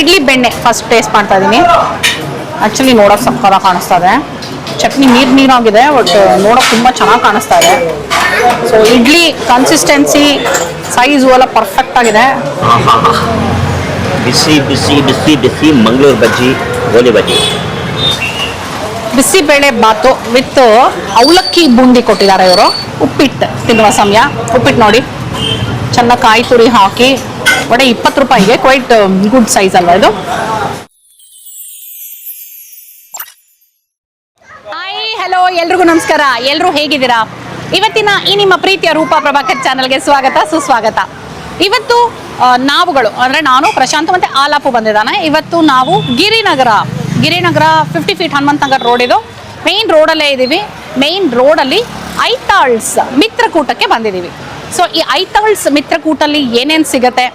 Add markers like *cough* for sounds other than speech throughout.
ಇಡ್ಲಿ ಬೆಣ್ಣೆ first taste ಮಾಡ್ತಾ ಇದ್ದೀನಿ ಆ್ಯಕ್ಚುಲಿ ನೋಡೋಕೆ ಸಕ್ಕದ ಕಾಣಿಸ್ತಾ ಇದೆ. ಚಟ್ನಿ ನೀರು ನೀರಾಗಿದೆ ಬಟ್ ನೋಡೋಕೆ ತುಂಬ ಚೆನ್ನಾಗಿ ಕಾಣಿಸ್ತಾ ಇದೆ. ಸೊ ಇಡ್ಲಿ ಕನ್ಸಿಸ್ಟೆನ್ಸಿ ಸೈಜು ಎಲ್ಲ ಪರ್ಫೆಕ್ಟ್ ಆಗಿದೆ. ಬಿಸಿ ಬಿಸಿ ಬಿಸಿ ಬಿಸಿ ಮಂಗಳೂರು ಬಜ್ಜಿ ಗೋಲಿ ಬಜ್ಜಿ. ಬಿಸಿಬೇಳೆ ಬಾತು ವಿತ್ ಅವಲಕ್ಕಿ ಬೂಂದಿ ಕೊಟ್ಟಿದ್ದಾರೆ ಇವರು. ಉಪ್ಪಿಟ್ಟು ತಿನ್ನುವ ಸಮಯ. ಉಪ್ಪಿಟ್ಟು ನೋಡಿ. ಚೆನ್ನಾಗಿ ಕಾಯಿ ತುರಿ ಹಾಕಿ ಒಡೆ ಇಪ್ಪತ್ತು ರೂಪಾಯಿಗೆ ಕ್ವೈಟ್ ಗುಡ್ ಸೈಜ್ ಅಲ್ವಾ ಇದು? ಹಾಯ್ ಹಲೋ ಎಲ್ರಿಗೂ ನಮಸ್ಕಾರ. ಎಲ್ಲರೂ ಹೇಗಿದ್ದೀರಾ? ಇವತ್ತಿನ ಈ ನಿಮ್ಮ ಪ್ರೀತಿಯ ರೂಪಾ ಪ್ರಭಾಕರ್ ಚಾನಲ್ಗೆ ಸ್ವಾಗತ, ಸುಸ್ವಾಗತ. ಇವತ್ತು ನಾವುಗಳು, ಅಂದ್ರೆ ನಾನು, ಪ್ರಶಾಂತ್ ಮತ್ತು ಆಲಾಪು ಬಂದಿದ್ದಾನೆ. ಇವತ್ತು ನಾವು Girinagara Girinagara fifty feet Hanumantha Nagar road ಇದು. ಮೇನ್ ರೋಡಲ್ಲೇ ಇದ್ದೀವಿ ಮೇನ್ ರೋಡಲ್ಲಿ ಐತಾಳ್ಸ್ ಮಿತ್ರಕೂಟಕ್ಕೆ ಬಂದಿದ್ದೀವಿ ಸೊ ಈ ಐತಹಳ್ಸ್ ಮಿತ್ರಕೂಟಲ್ಲಿ ಏನೇನು ಸಿಗುತ್ತೆ?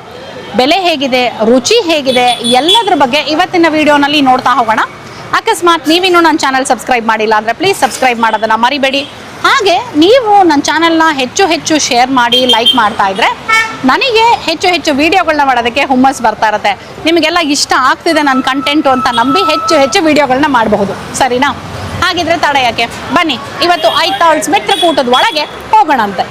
ಬೆಲೆ ಹೇಗಿದೆ? ರುಚಿ ಹೇಗಿದೆ? ಎಲ್ಲದ್ರ ಬಗ್ಗೆ ಇವತ್ತಿನ ವಿಡಿಯೋನಲ್ಲಿ ನೋಡ್ತಾ ಹೋಗೋಣ. ಅಕಸ್ಮಾತ್ ನೀವಿನ್ನೂ ನನ್ನ ಚಾನಲ್ ಸಬ್ಸ್ಕ್ರೈಬ್ ಮಾಡಿಲ್ಲ ಅಂದರೆ ಪ್ಲೀಸ್ ಸಬ್ಸ್ಕ್ರೈಬ್ ಮಾಡೋದನ್ನು ಮರಿಬೇಡಿ. ಹಾಗೆ ನೀವು ನನ್ನ ಚಾನಲ್ನ ಹೆಚ್ಚು ಹೆಚ್ಚು ಶೇರ್ ಮಾಡಿ ಲೈಕ್ ಮಾಡ್ತಾ ಇದ್ರೆ ನನಗೆ ಹೆಚ್ಚು ಹೆಚ್ಚು ವೀಡಿಯೋಗಳನ್ನ ಮಾಡೋದಕ್ಕೆ ಹುಮ್ಮಸ್ ಬರ್ತಾ ಇರುತ್ತೆ. ನಿಮಗೆಲ್ಲ ಇಷ್ಟ ಆಗ್ತಿದೆ ನನ್ನ ಕಂಟೆಂಟು ಅಂತ ನಂಬಿ ಹೆಚ್ಚು ಹೆಚ್ಚು ವೀಡಿಯೋಗಳನ್ನ ಮಾಡಬಹುದು. ಸರಿನಾ? ಹಾಗಿದ್ರೆ ತಡ ಯಾಕೆ? ಬನ್ನಿ, ಇವತ್ತು ಐತಾಳ್ಸ್ ಮಿತ್ರಕೂಟದ ಒಳಗೆ ಹೋಗೋಣಂತೆ.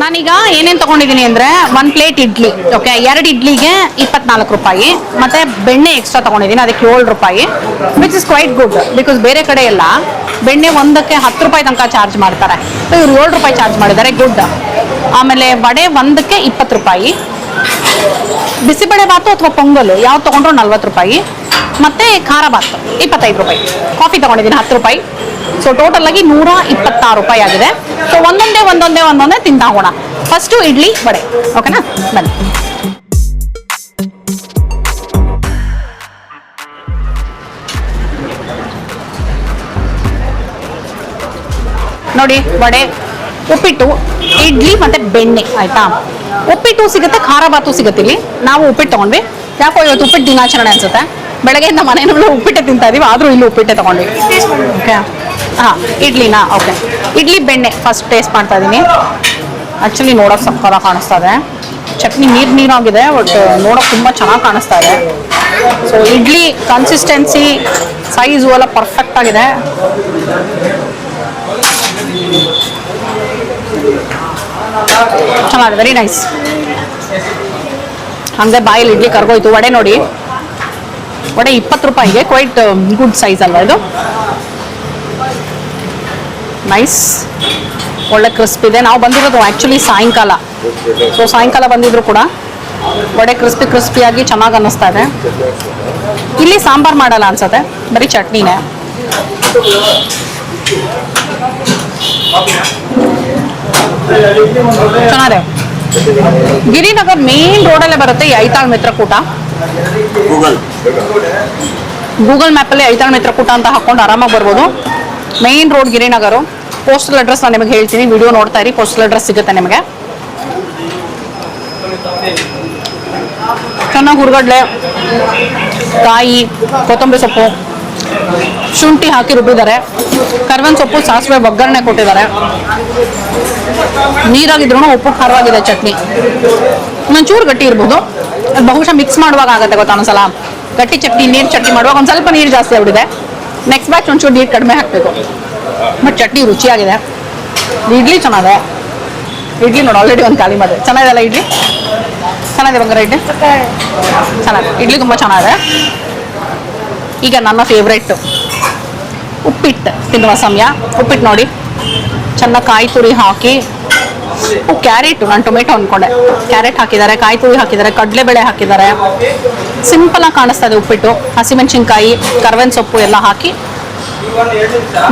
ನಾನೀಗ ಏನೇನು ತಗೊಂಡಿದ್ದೀನಿ ಅಂದ್ರೆ ಒಂದು ಪ್ಲೇಟ್ ಇಡ್ಲಿ ಓಕೆ ಎರಡು ಇಡ್ಲಿಗೆ ಇಪ್ಪತ್ನಾಲ್ಕು ರೂಪಾಯಿ, ಮತ್ತೆ ಬೆಣ್ಣೆ ಎಕ್ಸ್ಟ್ರಾ ತೊಗೊಂಡಿದ್ದೀನಿ, ಅದಕ್ಕೆ ಏಳು ರೂಪಾಯಿ. Which is quite good because ಬೇರೆ ಕಡೆ ಎಲ್ಲ ಬೆಣ್ಣೆ ಒಂದಕ್ಕೆ ಹತ್ತು ರೂಪಾಯಿ ತನಕ ಚಾರ್ಜ್ ಮಾಡ್ತಾರೆ. ಇವ್ರು ಏಳು ರೂಪಾಯಿ ಚಾರ್ಜ್ ಮಾಡಿದ್ದಾರೆ ಗುಡ್ ಆಮೇಲೆ ವಡೆ ಒಂದಕ್ಕೆ ಇಪ್ಪತ್ತು ರೂಪಾಯಿ. ಬಿಸಿಬೇಳೆ ಬಾತು ಅಥವಾ ಪೊಂಗಲ್, ಯಾವ್ದು ತಗೊಂಡ್ರು ನಲ್ವತ್ತು ರೂಪಾಯಿ. ಮತ್ತೆ ಖಾರ ಬಾತು ಇಪ್ಪತ್ತೈದು ರೂಪಾಯಿ. ಕಾಫಿ ತಗೊಂಡಿದ್ದೀನಿ ಹತ್ತು ರೂಪಾಯಿ. ಸೊ ಟೋಟಲ್ ಆಗಿ ನೂರ ಇಪ್ಪತ್ತಾರು ರೂಪಾಯಿ ಆಗಿದೆ. ಸೊ ಒಂದೊಂದೇ ಒಂದೊಂದೇ ಒಂದೊಂದೇ ತಿಂತಾ ಹೋಗೋಣ. ಫಸ್ಟು ಇಡ್ಲಿ, ವಡೆ. ಓಕೆನಾ ಬನ್ನಿ. ನೋಡಿ, ವಡೆ. ಉಪ್ಪಿಟ್ಟು ಇಡ್ಲಿ ಮತ್ತೆ ಬೆಣ್ಣೆ ಆಯ್ತಾ? ಉಪ್ಪಿಟ್ಟು ಸಿಗುತ್ತೆ ಖಾರ ಬಾತು ಸಿಗುತ್ತೆ ಇಲ್ಲಿ. ನಾವು ಉಪ್ಪಿಟ್ಟು ತಗೊಂಡ್ವಿ. ಯಾಕೋ ಇವತ್ತು ಉಪ್ಪಿಟ್ಟು ದಿನಾಚರಣೆ ಅನ್ಸುತ್ತೆ. ಬೆಳಗ್ಗೆಯಿಂದ ಮನೆಯಲ್ಲೂ ಉಪ್ಪಿಟ್ಟೆ ತಿಂತಾ ಇದೀವಿ ಆದರೂ ಇಲ್ಲಿ ಉಪ್ಪಿಟ್ಟೆ ತಗೊಂಡ್ವಿ. ಓಕೆ ಹಾಂ ಇಡ್ಲಿನಾ? ಓಕೆ ಇಡ್ಲಿ ಬೆಣ್ಣೆ ಫಸ್ಟ್ ಟೇಸ್ಟ್ ಮಾಡ್ತಾ ಇದ್ದೀನಿ ಆ್ಯಕ್ಚುಲಿ ನೋಡೋಕೆ ಸಕ್ಕರ ಕಾಣಿಸ್ತಾ ಇದೆ. ಚಟ್ನಿ ನೀರು ನೀರಾಗಿದೆ ಬಟ್ ನೋಡೋಕೆ ತುಂಬ ಚೆನ್ನಾಗಿ ಕಾಣಿಸ್ತಾ ಇದೆ. ಸೊ ಇಡ್ಲಿ ಕನ್ಸಿಸ್ಟೆನ್ಸಿ ಸೈಜು ಎಲ್ಲ ಪರ್ಫೆಕ್ಟ್ ಆಗಿದೆ. ಚೆನ್ನಾಗಿದೆ ವೆರಿ ನೈಸ್ ಹಂಗೆ ಬಾಯಲ್ಲಿ ಇಡ್ಲಿ ಕರ್ಗೋಯ್ತು. ವಡೆ ನೋಡಿ. ವಡೆ ಇಪ್ಪತ್ತು ರೂಪಾಯಿಗೆ. ಕ್ವೈಟ್ ಗುಡ್ ಸೈಜ್ ಅಲ್ವಾ ಇದು? ನೈಸ್ ಒಳ್ಳೆ ಕ್ರಿಸ್ಪ್ ಇದೆ. ನಾವು ಬಂದಿರೋದು ಆ್ಯಕ್ಚುಲಿ ಸಾಯಂಕಾಲ. ಸೊ ಸಾಯಂಕಾಲ ಬಂದಿದ್ರು ಕೂಡ ವಡೆ ಕ್ರಿಸ್ಪಿ ಕ್ರಿಸ್ಪಿಯಾಗಿ ಚೆನ್ನಾಗಿ ಅನ್ನಿಸ್ತಾ ಇದೆ. ಇಲ್ಲಿ ಸಾಂಬಾರ್ ಮಾಡಲ್ಲ ಅನ್ಸತ್ತೆ. ಬರೀ ಚಟ್ನಿನೇ. ಚೆನ್ನಾಗಿದೆ. ಗಿರಿನಗರ್ ಮೇನ್ ರೋಡಲ್ಲೇ ಬರುತ್ತೆ ಐತಾಳ್ ಮಿತ್ರಕೂಟ ಗೂಗಲ್. ಗೂಗಲ್ ಮ್ಯಾಪಲ್ಲಿ ಐತಾಳ್ ಮಿತ್ರಕೂಟ ಅಂತ ಹಾಕೊಂಡು ಆರಾಮಾಗಿ ಬರ್ಬೋದು. Main road Girinagar. Postal address ನಾನು ನಿಮಗೆ ಹೇಳ್ತೀನಿ. ವಿಡಿಯೋ ನೋಡ್ತಾ ಇರಿ ಪೋಸ್ಟಲ್ ಅಡ್ರೆಸ್ ಸಿಗುತ್ತೆ ನಿಮಗೆ. ಚೆನ್ನಾಗಿ ಹುರ್ಗಡ್ಲೆ ಕಾಯಿ ಕೊತ್ತಂಬರಿ ಸೊಪ್ಪು. ಶುಂಠಿ ಹಾಕಿ ರುಬ್ಬಿದ್ದಾರೆ. ಕರ್ವನ್ ಸೊಪ್ಪು ಸಾಸಿವೆ ಒಗ್ಗರಣೆ ಕೊಟ್ಟಿದ್ದಾರೆ. ನೀರಾಗಿದ್ರು ಉಪ್ಪು ಖಾರವಾಗಿದೆ ಚಟ್ನಿ. ಒಂಚೂರು ಗಟ್ಟಿ ಇರ್ಬೋದು. ಅದು ಬಹುಶಃ ಮಿಕ್ಸ್ ಮಾಡುವಾಗ ಆಗುತ್ತೆ ಗೊತ್ತಾ ಒಂದ್ಸಲ. ಗಟ್ಟಿ ಚಟ್ನಿ ನೀರು ಚಟ್ನಿ ಮಾಡುವಾಗ ಒಂದು ಸ್ವಲ್ಪ ನೀರು ಜಾಸ್ತಿ ಆಗ್ಬಿಟ್ಟಿದೆ. ನೆಕ್ಸ್ಟ್ ಬ್ಯಾಚ್ ಒಂಚೂರು ನೀರು ಕಡಿಮೆ ಹಾಕಬೇಕು. ಬಟ್ ಚಟ್ನಿ ರುಚಿಯಾಗಿದೆ. ಇಡ್ಲಿ ಚೆನ್ನಾಗಿದೆ. ಇಡ್ಲಿ ನೋಡಿ ಆಲ್ರೆಡಿ ಒಂದು ಖಾಲಿ ಮಾಡಿದೆ. ಚೆನ್ನಾಗಿದೆ ಅಲ್ಲ ಇಡ್ಲಿ? ಚೆನ್ನಾಗಿದೆ ಬಂಗಾರ ಇಡ್ಲಿ? ಚೆನ್ನಾಗಿದೆ. ಇಡ್ಲಿ ತುಂಬ ಚೆನ್ನಾಗಿದೆ. ಈಗ ನನ್ನ ಫೇವ್ರೆಟ್ ಉಪ್ಪಿಟ್ಟು ತಿನ್ನುವ ಸಮಯ. ಉಪ್ಪಿಟ್ಟು ನೋಡಿ. ಚೆನ್ನಾಗಿ ಕಾಯಿ ತುರಿ ಹಾಕಿ. ಕ್ಯಾರೆಟು. ನಾನು ಟೊಮೆಟೊ ಅಂದ್ಕೊಂಡೆ ಕ್ಯಾರೆಟ್ ಹಾಕಿದ್ದಾರೆ, ಕಾಯಿ ತುರಿ ಹಾಕಿದ್ದಾರೆ, ಕಡಲೆಬೇಳೆ ಹಾಕಿದ್ದಾರೆ. ಸಿಂಪಲ್ ಆಗಿ ಕಾಣಿಸ್ತಾ ಇದೆ ಉಪ್ಪಿಟ್ಟು. ಹಸಿಮೆಣಸಿನ್ಕಾಯಿ, ಕರ್ವೇನ್ ಸೊಪ್ಪು ಎಲ್ಲ ಹಾಕಿ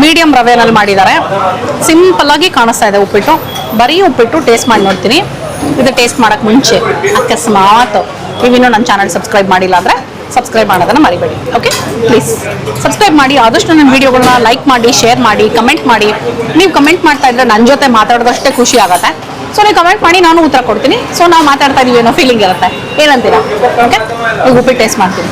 ಮೀಡಿಯಂ ರವೆನಲ್ಲಿ ಮಾಡಿದ್ದಾರೆ. ಸಿಂಪಲ್ ಆಗಿ ಕಾಣಿಸ್ತಾ ಇದೆ ಉಪ್ಪಿಟ್ಟು. ಬರೀ ಉಪ್ಪಿಟ್ಟು ಟೇಸ್ಟ್ ಮಾಡಿ ನೋಡ್ತೀನಿ. ಇದು ಟೇಸ್ಟ್ ಮಾಡೋಕ್ಕೆ ಮುಂಚೆ. ಅಕಸ್ಮಾತ್. ನೀವಿನ್ನೂ ನನ್ನ ಚಾನಲ್ ಸಬ್ಸ್ಕ್ರೈಬ್ ಮಾಡಿಲ್ಲ ಅಂದ್ರೆ ಸಬ್ಸ್ಕ್ರೈಬ್ ಮಾಡೋದನ್ನು ಮರಿಬೇಡಿ. ಓಕೆ ಪ್ಲೀಸ್ ಸಬ್ಸ್ಕ್ರೈಬ್ ಮಾಡಿ, ಆದಷ್ಟು ನನ್ನ ವೀಡಿಯೋಗಳನ್ನ ಲೈಕ್ ಮಾಡಿ ಶೇರ್ ಮಾಡಿ ಕಮೆಂಟ್ ಮಾಡಿ. ನೀವು ಕಮೆಂಟ್ ಮಾಡ್ತಾ ಇದ್ರೆ ನನ್ನ ಜೊತೆ ಮಾತಾಡೋದಷ್ಟೇ ಖುಷಿ ಆಗುತ್ತೆ. ಸೊ ನೀವು ಕಮೆಂಟ್ ಮಾಡಿ, ನಾನು ಉತ್ತರ ಕೊಡ್ತೀನಿ. ಸೊ ನಾವು ಮಾತಾಡ್ತಾ ಇದೀವಿ ಏನೋ ಫೀಲಿಂಗ್ ಇರುತ್ತೆ. ಏನಂತೀರಾ? ಓಕೆ ಈಗ ಉಪ್ಪಿಟ್ಟು ಟೇಸ್ಟ್ ಮಾಡ್ತೀನಿ.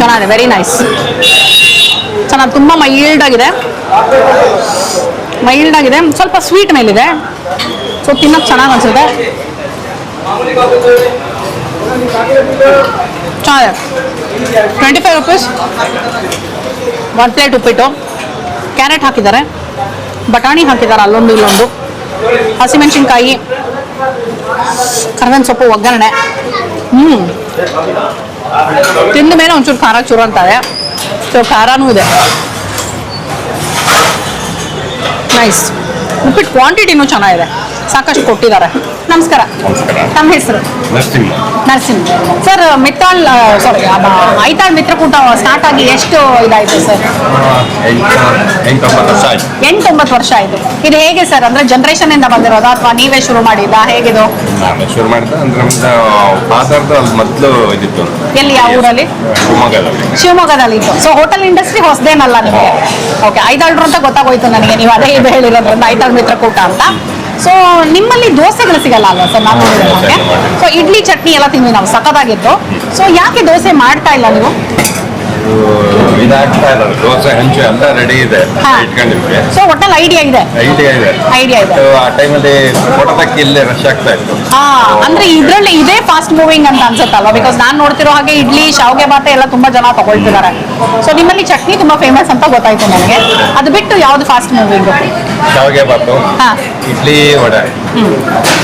ಚೆನ್ನಾಗಿದೆ ವೆರಿ ನೈಸ್ ಚೆನ್ನಾಗಿ ತುಂಬ ಮೈಲ್ಡ್ ಆಗಿದೆ. ಮೈಲ್ಡ್ ಆಗಿದೆ ಸ್ವಲ್ಪ ಸ್ವೀಟ್ ಮೇಲಿದೆ. ಸೊ ತಿನ್ನೋಕೆ ಚೆನ್ನಾಗಿ ಅನ್ಸುತ್ತೆ. Twenty five rupees one plate uppittu. Carrot ಹಾಕಿದ್ದಾರೆ. ಬಟಾಣಿ ಹಾಕಿದ್ದಾರೆ ಅಲ್ಲೊಂದು, ಇಲ್ಲೊಂದು. ಹಸಿಮೆಣಸಿನ್ಕಾಯಿ ಕರ್ಬೇವಿನ ಸೊಪ್ಪು, ಒಗ್ಗರಣೆ. ಹ್ಞೂ ತಿಂದ ಮೇಲೆ ಒಂಚೂರು ಖಾರ ಚೂರು ಅಂತಾರೆ ಸೊ ಖಾರನೂ ಇದೆ. ನೈಸ್ ಉಪ್ಪಿಟ್ಟು ಕ್ವಾಂಟಿಟಿನೂ ಚೆನ್ನಾಗಿದೆ. ಸಾಕಷ್ಟು ಕೊಟ್ಟಿದ್ದಾರೆ. ನಮಸ್ಕಾರ. ತಮ್ಮ ಹೆಸರು? Narasimha. Narasimha. Sir Mittal sorry Aithal Mitrakoota start ಆಗಿ ಎಷ್ಟು ಇದಾಯ್ತು ಸರ್? ಎಂಟು ಎಂಟೊಂಬತ್ತು ವರ್ಷ ಆಯ್ತು. ಇದು ಹೇಗೆ ಸರ್? ಅಂದ್ರೆ ಜನರೇಷನ್ ಇಂದ ಬಂದಿರೋದಾ ಅಥವಾ ನೀವೇ ಶುರು ಮಾಡಿದ್ದಾ? ಹೇಗಿದು? ಶುರು ಮಾಡಿದ ಅಂದ್ರೆ ನಮ್ದು ಫಾದರ್ದು ಅಲ್ಲಿ ಮೊದಲು ಇದಿತ್ತು. ಎಲ್ಲಿ ಯಾವ ಊರಲ್ಲಿ? ಶಿವಮೊಗ್ಗದಲ್ಲಿ. ಶಿವಮೊಗ್ಗದಲ್ಲಿ ಇತ್ತು. ಸೊ ಹೋಟೆಲ್ ಇಂಡಸ್ಟ್ರಿ ಹೊಸದೇನಲ್ಲ ನಿಮಗೆ? ಓಕೆ ಐದಾಳ್ರು ಅಂತ ಗೊತ್ತಾಗೋಯ್ತು ನನಗೆ. ನೀವು ಅದೇ ಇದು ಹೇಳಿರೋದ್ರಿಂದ ಐತಾಳ್ ಮಿತ್ರಕೂಟ ಅಂತ. ಸೊ ನಿಮ್ಮಲ್ಲಿ ದೋಸೆಗಳು ಸಿಗಲ್ಲ ಅಲ್ವಾ ಸರ್? ನಾನು ನಮಗೆ. ಸೊ ಇಡ್ಲಿ ಚಟ್ನಿ ಎಲ್ಲ ತಿಂದ್ವಿ ನಾವು ಸಖತ್ತಾಗಿತ್ತು. ಸೊ ಯಾಕೆ ದೋಸೆ ಮಾಡ್ತಾ ಇಲ್ಲ ನೀವು? ಇದಾಗ್ತಾ ದೋಸೆ ಹಂಚು ಎಲ್ಲ ರೆಡಿ ಇದೆ. ಹಾ. ಇಟ್ಕೊಂಡಿದ್ವಿ. ಸೊ ಒಟ್ಟಲ್ಲಿ ಐಡಿಯಾ ಇದೆ. ಐಡಿಯಾ ಇದೆ. ಐಡಿಯಾ ಇದೆ. So, ಆ ಟೈಮಲ್ಲಿ ಫೋಟೋದಕ್ಕೆ ಇಲ್ಲೇ ರಶ್ ಆಗ್ತಾ ಇತ್ತು. ಹಾ ಅಂದ್ರೆ ಇದ್ರಲ್ಲಿ ಇದೇ ಫಾಸ್ಟ್ ಮೂವಿಂಗ್ ಅಂತ ಅನ್ಸುತ್ತಲ್ವಾ? ಬಿಕಾಸ್ ನಾನು ನೋಡ್ತಿರೋ ಹಾಗೆ ಇಡ್ಲಿ ಶಾವ್ಗೆ ಬಾತೆ ಎಲ್ಲ ತುಂಬಾ ಜನ ತಗೊಳ್ತಿದ್ದಾರೆ. ಸೊ ನಿಮ್ಮಲ್ಲಿ ಚಟ್ನಿ ತುಂಬಾ ಫೇಮಸ್ ಅಂತ ಗೊತ್ತಾಯ್ತು ನನಗೆ. ಅದು ಬಿಟ್ಟು ಯಾವ್ದು ಫಾಸ್ಟ್ ಮೂವಿಂಗ್ ಶಾವಿಗೆ ಬಾತು ಹಾ. ಇಡ್ಲಿ ವಡೆ.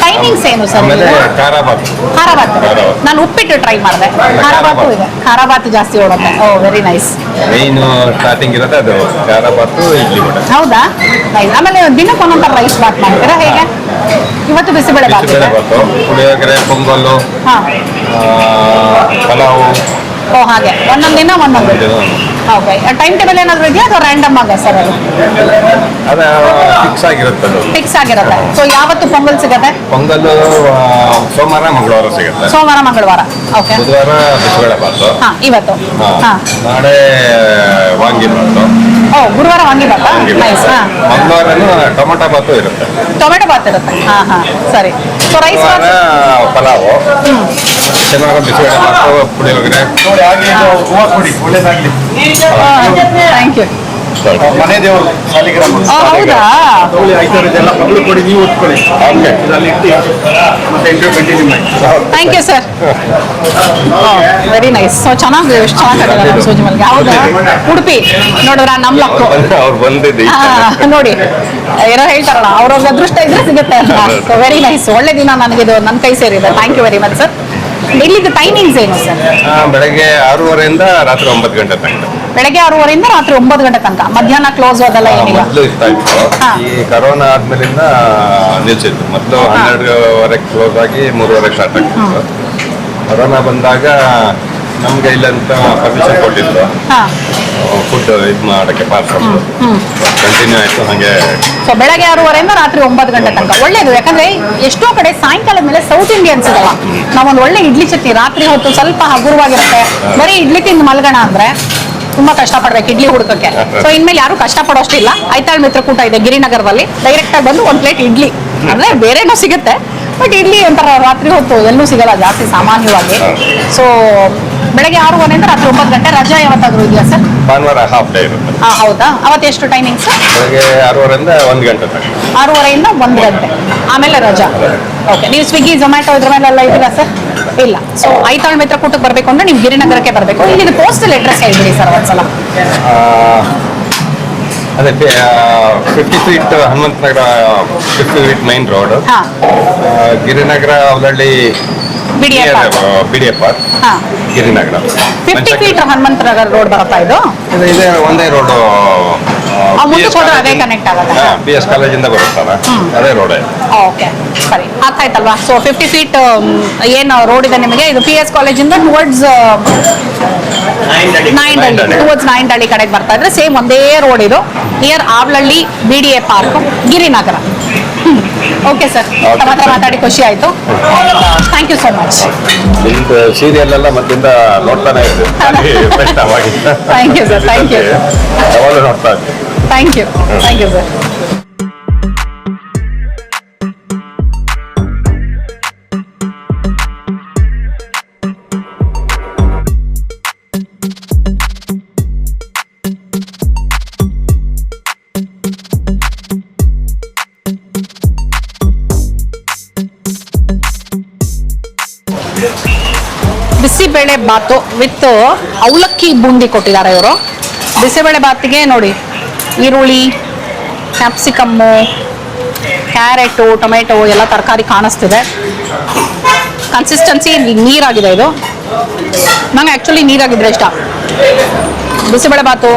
ಟೈಮಿಂಗ್ಸ್ ಏನು ಸರ್ ಆಮೇಲೆ ಖಾರ ಬಾತು ಖಾರ ಬಾತ್ ಖಾರ ಬಾತ್. ನಾನು ಉಪ್ಪಿಟ್ಟು ಟ್ರೈ ಮಾಡಿದೆ. ಖಾರ ಬಾತು ಇದೆ. ಖಾರ ಬಾತ್ ಜಾಸ್ತಿ ಓಡುತ್ತೆ. Oh very nice main starting ಇರೋದು ಅದು ಖಾರ ಬಾತು ಇಡ್ಲಿ ವಡೆ. ಹೌದಾ? ರೈಸ್ ಆಮೇಲೆ ದಿನಕ್ಕೆ ಒಂದೊಂದು ರೈಸ್ ಬಾತ್ ಮಾಡ್ತೀರಾ ಹೇಗೆ? ಇವತ್ತು ಬಿಸಿಬೇಳೆ ಬಾತ್ ಇದೆ ಬಾತು. ಪುಳಿಯೋಗರೆ ಪೊಂಗಲ್ಲು ಹಾ. ಪಲಾವು. ಓ ಹಾಗೆ. ಒಂದೊಂದು ದಿನ ಒಂದೊಂದು. ಇದು ಓಕೆ ಟೈಮ್ ಟೇಬಲ್ ಏನಾದರೂ ಇದೆಯಾ ಅಥವಾ ರ್ಯಾಂಡಮ್ ಆಗ ಸರ್ ಅದು? ಅದು ಫಿಕ್ಸ್ ಆಗಿರುತ್ತೆ ಅದು. ಫಿಕ್ಸ್ ಆಗಿರುತ್ತೆ. ಸೊ ಯಾವತ್ತು ಪೊಂಗಲ್ ಸಿಗುತ್ತೆ? ಪೊಂಗಲ್ ಸೋಮವಾರ ಮಂಗಳವಾರ ಸಿಗುತ್ತೆ. ಸೋಮವಾರ ಮಂಗಳವಾರ. ಓಕೆ ಬುಧವಾರ ಬಿಸಿಬೇಳೆ ಬಾತು ಹಾ ಇವತ್ತು. ಹಾ. ನಾಳೆ ವಾಂಗಿ ಬಾತು ಓ ಗುರುವಾರ ವಾಂಗಿ ಬಾತ ನೈಸ್ ಹಾ. ಮಂಗಳವಾರನು ಟೊಮೊಟೊ ಬಾತು ಇರುತ್ತೆ. ಟೊಮೆಟೊ ಬಾತ್ ಇರುತ್ತೆ. ಹಾ ಹಾ. ಸರಿ. ಸೊ ರೈಸ್ ಶನಿವಾರ ಪಲಾವು. ಶನಿವಾರ ಬಿಸಿಬೇಳೆ ಬಾತು ಪುಳಿಯೋಗರೆ ಥ್ಯಾಂಕ್ ಯು ಮನೆ ದೇವರು ಸಾಲಿಗ್ರಾಮ ಹೌದಾ? ತಗೊಳ್ಳಿ ಐದಾರು ಇದೆಲ್ಲ ಮಗಳು ಕೊಡಿ ನೀವು ಓದ್ಕೊಳ್ಳಿ ಓಕೆ ಇದರಲ್ಲಿ ಇಟ್ಟು ಮತ್ತೆ ಇಂಟರ್ವ್ಯೂ ಕಂಟಿನ್ಯೂ ಮಾಡಿ thank you sir very nice so ಚೆನ್ನಾಗಿ ಎಷ್ಟು ಚೆನ್ನಾಗಿ ಕಟ್ಟಿದ್ದಾರೆ ಸೂಜಿ ಮಲ್ಗೆ ಹೌದಾ? ಉಡುಪಿ. ನೋಡಿದ್ರ ನಮ್ಮ ಲಕ್ಕು. ಅವ್ರು ಬಂದಿದ್ದು. ನೋಡಿ ಏನೋ ಹೇಳ್ತಾರಲ್ಲ ಅವ್ರವ್ರ ಅದೃಷ್ಟ ಇದ್ರೆ ಸಿಗುತ್ತೆ ಅಂತ. ಸೊ ವೆರಿ ನೈಸ್ ಒಳ್ಳೆ ದಿನ ನನಗಿದು ನನ್ನ ಕೈ ಸೇರಿದೆ. Thank you very much sir ಇಲ್ಲಿದ್ದು timings ಏನು ಸರ್ ಬೆಳಗ್ಗೆ ಆರೂವರೆಯಿಂದ ರಾತ್ರಿ ಒಂಬತ್ತು ಗಂಟೆ ತನಕ. ಬೆಳಗ್ಗೆ ಆರೂವರೆಯಿಂದ ರಾತ್ರಿ ಒಂಬತ್ತು ಗಂಟೆ ತನಕ. ಮಧ್ಯಾಹ್ನ ಕ್ಲೋಸ್ ಅದೆಲ್ಲ ಏನಿಲ್ಲ. ಮೊದಲು ಇರ್ತಾ ಇತ್ತು. ಈ ಕರೋನಾ ಆದ್ಮೇಲಿಂದ ನಿಲ್ಸಿತ್ತು ಮೊದಲು ಹನ್ನೆರಡುವರೆಗೆ ಕ್ಲೋಸ್ ಆಗಿ ಮೂರುವರೆಗೆ ಸ್ಟಾರ್ಟ್ ಆಗ್ತಿತ್ತು. ಕರೋನಾ ಬಂದಾಗ ನಮ್ಗೆ ಇಲ್ಲಂತ ಪರ್ಮಿಷನ್ ಕೊಟ್ಟಿದ್ರು. ಹಾ. ಫುಡ್ ಇದು ಮಾಡಕ್ಕೆ ಪಾರ್ಸಲ್ ಕಂಟಿನ್ಯೂ ಆಯ್ತು ಹಾಗೆ. ಸೊ ಬೆಳಗ್ಗೆ ಆರೂವರೆಯಿಂದ ರಾತ್ರಿ ಒಂಬತ್ತು ಗಂಟೆ ತನಕ. ಒಳ್ಳೇದು ಯಾಕಂದ್ರೆ ಎಷ್ಟೋ ಕಡೆ ಸಾಯಂಕಾಲದ ಮೇಲೆ ಸೌತ್ ಇಂಡಿಯನ್ ಸಿಗಲ್ಲ ನಾವೊಂದು ಒಳ್ಳೆ ಇಡ್ಲಿ ಚಟ್ನಿ ರಾತ್ರಿ ಹೊತ್ತು ಸ್ವಲ್ಪ ಹಗುರವಾಗಿರುತ್ತೆ. ಬರೀ ಇಡ್ಲಿ ತಿಂದು ಮಲ್ಗೋಣ ಅಂದ್ರೆ ತುಂಬಾ ಕಷ್ಟಪಡ್ಬೇಕು ಇಡ್ಲಿ ಹುಡುಕಕ್ಕೆ. ಸೊ ಇನ್ಮೇಲೆ ಯಾರು ಕಷ್ಟಪಡೋಷ್ಟಿಲ್ಲ. ಐತಾಳ್ ಮಿತ್ರಕೂಟ ಇದೆ ಗಿರಿನಗರದಲ್ಲಿ. ಡೈರೆಕ್ಟ್ ಆಗಿ ಬಂದು ಒಂದ್ ಪ್ಲೇಟ್ ಇಡ್ಲಿ. ಅಂದ್ರೆ ಬೇರೆನೂ ಸಿಗುತ್ತೆ. ಬಟ್ ಇಡ್ಲಿ ಒಂಥರ ರಾತ್ರಿ ಹೊತ್ತು ಎಲ್ಲೂ ಸಿಗಲ್ಲ ಜಾಸ್ತಿ ಸಾಮಾನ್ಯವಾಗಿ. ಸೊ ಬೆಳಗ್ಗೆ ಆರೂವರೆಯಿಂದ ರಾತ್ರಿ ಒಂಬತ್ತು ಗಂಟೆ ರಜಾ ಯಾವತ್ತಾದ್ರೂ ಇದೆಯಾ ಸರ್? ಭಾನುವಾರ ಹಾಫ್ ಡೇ ಇರುತ್ತೆ. ಹಾ ಹೌದಾ? ಅವತ್ತು ಎಷ್ಟು ಟೈಮಿಂಗ್ಸ್ ಬೆಳಗ್ಗೆ ಆರೂವರೆಯಿಂದ ಒಂದು ಗಂಟೆ ತನಕ. ಆರೂವರೆಯಿಂದ ಒಂದು ಗಂಟೆ. ಆಮೇಲೆ ರಜಾ. ಓಕೆ ನೀವು ಸ್ವಿಗ್ಗಿ ಜೊಮ್ಯಾಟೊ ಇದ್ರ ಮೇಲೆಲ್ಲ ಇದ್ದೀರಾ ಸರ್? ಇಲ್ಲ. ಸೊ ಐತಾಳ್ ಮಿತ್ರ ಕೂಟಕ್ಕೆ ಬರಬೇಕು ಅಂದ್ರೆ ನೀವು ಗಿರಿನಗರಕ್ಕೆ ಬರಬೇಕು. ಇಲ್ಲಿ ಪೋಸ್ಟಲ್ ಅಡ್ರೆಸ್ ಹೇಳ್ಬಿಡಿ ಸರ್ ಒಂದ್ಸಲ. ಅದೇ fifty feet Hanumantha Nagara fifty feet main road ಹಾ Girinagara Avalahalli B D F B D F ಹಾ. Girinagara. Fifty feet Hanumantha Nagar road ಬರುತ್ತಾ ಇದು? ಇದು ಇದೆ ಒಂದೇ ರೋಡು ಅದೇ ಕನೆಕ್ಟ್ ಆಗುತ್ತೆ. ಬಿ ಎಸ್ ಕಾಲೇಜಿಂದ ಬರುತ್ತಲ್ಲ? ಅದೇ ರೋಡ್ ಓಕೆ ಸರಿ. ಆಗ್ತಾಯ್ತಲ್ವಾ ಸೊ ಫಿಫ್ಟಿ ಫೀಟ್ ಏನು ರೋಡ್ ಇದೆ ನಿಮಗೆ? ಇದು ಪಿ ಎಸ್ ಕಾಲೇಜಿಂದ ಟುವರ್ಡ್ಸ್ ನಾಯಿಂಡಳ್ಳಿ ಟುವರ್ಡ್ಸ್ ನಾಯಿಂಡಳ್ಳಿ ಕಡೆಗೆ ಬರ್ತಾ ಇದ್ರೆ ಸೇಮ್ ಒಂದೇ ರೋಡ್ ಇದು. Near Avalahalli B D A park Girinagara okay sir ತಮ್ಮ ಹತ್ರ ಮಾತಾಡಿ ಖುಷಿ ಆಯ್ತು. ಥ್ಯಾಂಕ್ ಯು ಸೋ ಮಚ್ ನಿಮ್ದು ಸೀರಿಯಲ್ ಎಲ್ಲ ಮತ್ತಿಂದ ನೋಡ್ತಾನೆ ಇರ್ತೀವಿ thank you sir thank you. ಯಾವಾಗಲೂ ನೋಡ್ತಾ thank you thank you sir bath with ಅವಲಕ್ಕಿ ಬೂಂದಿ ಕೊಟ್ಟಿದ್ದಾರೆ ಇವರು. ಬಿಸಿಬೇಳೆ ಬಾತಿಗೆ ನೋಡಿ, ಈರುಳ್ಳಿ, ಕ್ಯಾಪ್ಸಿಕಮ್ಮು, ಕ್ಯಾರೆಟು, ಟೊಮೆಟೊ ಎಲ್ಲ ತರಕಾರಿ ಕಾಣಿಸ್ತಿದೆ. ಕನ್ಸಿಸ್ಟೆನ್ಸಿ ನೀರಾಗಿದೆ ಇದು. ನಂಗೆ ಆ್ಯಕ್ಚುಲಿ ನೀರಾಗಿದ್ರೆ ಇಷ್ಟ. ಬಿಸಿಬೇಳೆ ಬಾತು,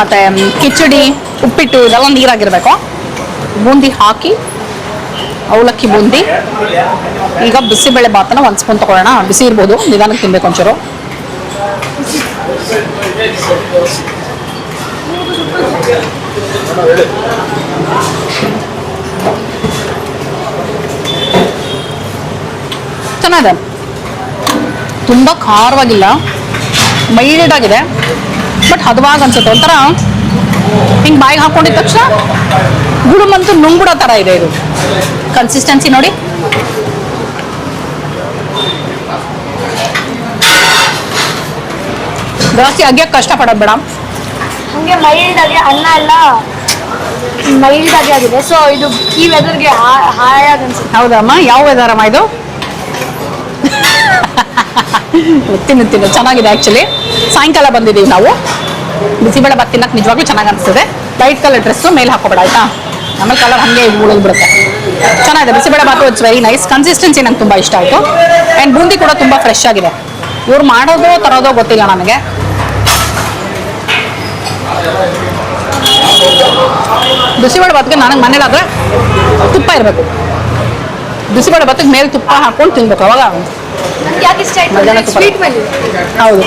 ಮತ್ತು ಕಿಚಡಿ, ಉಪ್ಪಿಟ್ಟು, ಇದೆಲ್ಲ ನೀರಾಗಿರಬೇಕು. ಬೂಂದಿ ಹಾಕಿ ಅವಲಕ್ಕಿ ಬೂಂದಿ. ಈಗ ಬಿಸಿಬೇಳೆ ಬಾತನ ಒಂದು ಸ್ಪೂನ್ ತಗೊಳ್ಳೋಣ. ಬಿಸಿ ಇರ್ಬೋದು. ನಿಧಾನಕ್ಕೆ ತಿನ್ಬೇಕು ಒಂಚೂರು. ಚೆನ್ನಾಗಿದೆ. ತುಂಬ ಖಾರವಾಗಿಲ್ಲ. ಮೈಲ್ಡ್ ಆಗಿದೆ. ಬಟ್ ಹದವಾಗ ಅನ್ಸುತ್ತೆ. ಒಂಥರ ಹಿಂಗೆ ಬಾಯಿಗೆ ಹಾಕೊಂಡಿದ ತಕ್ಷಣ ಗುಡುಮಂತೂ ನುಂಗ್ಬಿಡೋ ಥರ ಇದೆ ಇದು. ಕನ್ಸಿಸ್ಟೆನ್ಸಿ ನೋಡಿ. ಜಾಸ್ತಿ ಅಗ್ಯಕ್ಕೆ ಕಷ್ಟಪಡೋದು ಬೇಡ. ಹಂಗೆ ಮೈಲ್ಡ್ ಆಗಿ ಅನ್ನ ಎಲ್ಲ ಮೈಲ್ಡ್ ಆಗಿ ಆಗಿದೆ. ಸೊ ಇದು ಈ ವೆದರ್ಗೆ ಹಾಯಾಗಿ ಅನ್ಸುತ್ತೆ. ಹೌದಮ್ಮ ಯಾವ ವೆದರ್ ಅಮ್ಮ ಇದು? ತಿನ್ನು ತಿನ್ನು ಚೆನ್ನಾಗಿದೆ ಆ್ಯಕ್ಚುಲಿ ಸಾಯಂಕಾಲ ಬಂದಿದ್ದೀವಿ ನಾವು. ಬಿಸಿಬೇಳೆ ಬಾತ್ ತಿನ್ನಕ್ಕೆ ನಿಜವಾಗ್ಲೂ ಚೆನ್ನಾಗಿ ಅನಿಸ್ತದೆ. ಲೈಟ್ ಕಲರ್ ಡ್ರೆಸ್ಸು ಮೇಲೆ ಹಾಕೋಬೇಡ ಆಯ್ತಾ? ಆಮೇಲೆ ಕಲರ್ ಹಾಗೆ ಉಳಿದ್ಬಿಡುತ್ತೆ ಚೆನ್ನಾಗಿದೆ. ಬಿಸಿಬೇಳೆ ಬಾತು ಇಟ್ಸ್ ವೆರಿ ನೈಸ್ ಕನ್ಸಿಸ್ಟೆನ್ಸಿ ನಂಗೆ ತುಂಬ ಇಷ್ಟ ಆಯಿತು. ಆ್ಯಂಡ್ ಬೂಂದಿ ಕೂಡ ತುಂಬ ಫ್ರೆಶ್ ಆಗಿದೆ. ಇವ್ರು ಮಾಡೋದೋ ತರೋದೋ ಗೊತ್ತಿಲ್ಲ ನನಗೆ. ಬಿಸಿಬೇಳೆ ಬಾತ್ಗೆ ನನಗೆ ಮನೇಲಾದ್ರೆ ತುಪ್ಪ ಇರಬೇಕು. ಬಿಸಿಬೇಳೆ ಬಾತಿಗೆ ಮೇಲೆ ತುಪ್ಪ ಹಾಕೊಂಡು ತಿನ್ಬೇಕು ಅವಾಗ. ಹೌದು.